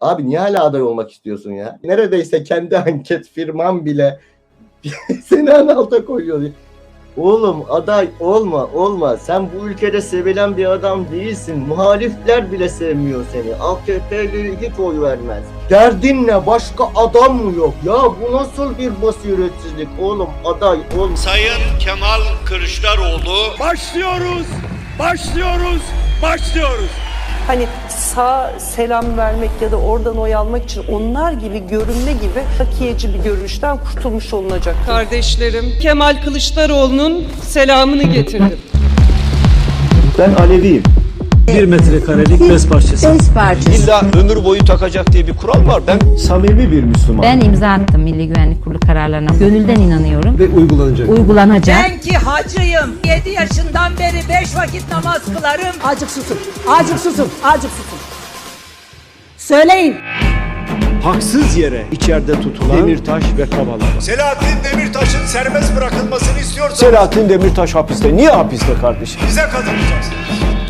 Abi niye hala aday olmak istiyorsun ya? Neredeyse kendi anket firman bile seni en alta koyuyor. Oğlum aday olma olma. Sen bu ülkede sevilen bir adam değilsin. Muhalifler bile sevmiyor seni. AKP'li hiç oy vermez. Derdin ne? Başka adam mı yok? Ya bu nasıl bir basiretsizlik? Oğlum aday olma. Sayın Kemal Kılıçdaroğlu Başlıyoruz, başlıyoruz, başlıyoruz. Hani sağ selam vermek ya da oradan oy almak için onlar gibi görünme gibi takiyeci bir görüşten kurtulmuş olunacak. Kardeşlerim Kemal Kılıçdaroğlu'nun selamını getirdim. Ben Aleviyim. Bir metrekarelik bez parçası. illa ömür boyu takacak diye bir kural var. Ben Samimi bir Müslüman. Ben imza attım Milli Güvenlik Kurulu kararlarına. Gönülden inanıyorum. Ve uygulanacak. Uygulanacak. Ben ki hacıyım. 7 yaşından beri 5 vakit namaz kılarım. Acık susun. Acık susun. Acık susun. Söyleyin. Haksız yere içeride tutulan Demirtaş ve Kavala. Selahattin Demirtaş'ın serbest bırakılmasını istiyorsanız Selahattin Demirtaş hapiste. Niye hapiste kardeşim? bize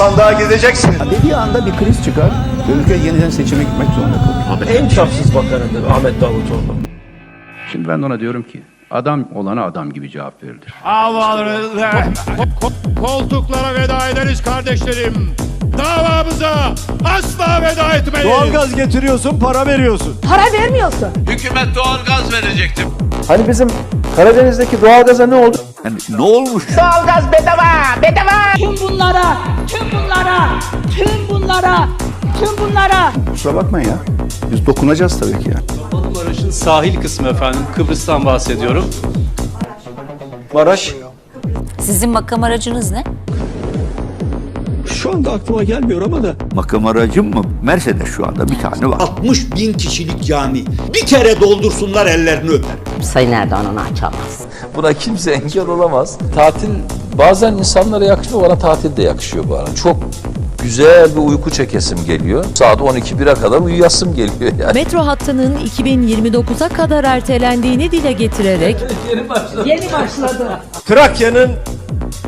sandığa gideceksiniz. Dediği anda bir kriz çıkar. Ülke yeniden seçime gitmek zorunda kalır. En çapsız bakanıdır Ahmet Davutoğlu. Şimdi ben ona diyorum ki adam olana adam gibi cevap verilir. Koltuklara veda ederiz kardeşlerim. Davamıza asla veda etmeyiz. Doğalgaz getiriyorsun, para veriyorsun. Para vermiyorsun. hükümet doğal gaz verecektim. Hani bizim Karadeniz'deki doğalgaza ne oldu? Tüm bunlara, tüm bunlara, tüm bunlara, tüm bunlara. Kusura bakmayın ya. Biz dokunacağız tabii ki ya. Baraj'ın sahil kısmı efendim. Kıbrıs'tan bahsediyorum. Maraş Sizin makam aracınız ne? Şu anda aklıma gelmiyor ama da. Makam aracım mı? Mercedes şu anda bir tane var. 60 bin kişilik cami. Bir kere doldursunlar ellerini öper. Sayın Erdoğan onu açamaz. Buna kimse engel olamaz. Tatil bazen insanlara yakışmıyor. Bana tatil de yakışıyor bu arada. Çok güzel bir uyku çekesim geliyor. Saat 12-1'e kadar uyuyasım geliyor yani. Metro hattının 2029'a kadar ertelendiğini dile getirerek Yeni başladı. Trakya'nın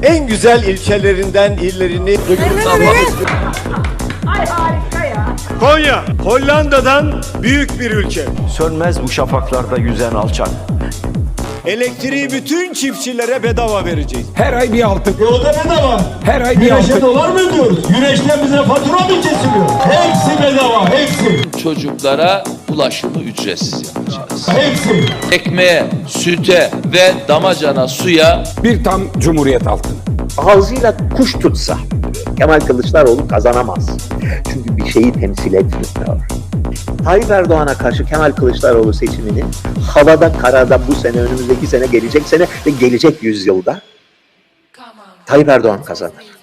en güzel ilçelerinden illerini Ay harika ya. Konya, Hollanda'dan büyük bir ülke. Sönmez bu şafaklarda yüzen alçak. Elektriği bütün çiftçilere bedava vereceğiz. Her ay bir altın. Yolda bedava. Her ay bir Güneşe dolar mı ödüyoruz? Güneşten bize fatura mı kesiliyor? Hepsi bedava, hepsi. Çocuklara ulaşımı ücretsiz yapacağız. Hepsi. Ekmeğe, süte ve damacana suya bir tam cumhuriyet altın. ağzıyla kuş tutsa Kemal Kılıçdaroğlu kazanamaz. Çünkü bir şeyi temsil etmiyor. Tayyip Erdoğan'a karşı Kemal Kılıçdaroğlu seçimini havada karada bu sene önümüzdeki sene gelecek sene ve gelecek yüzyılda Tayyip Erdoğan kazanır.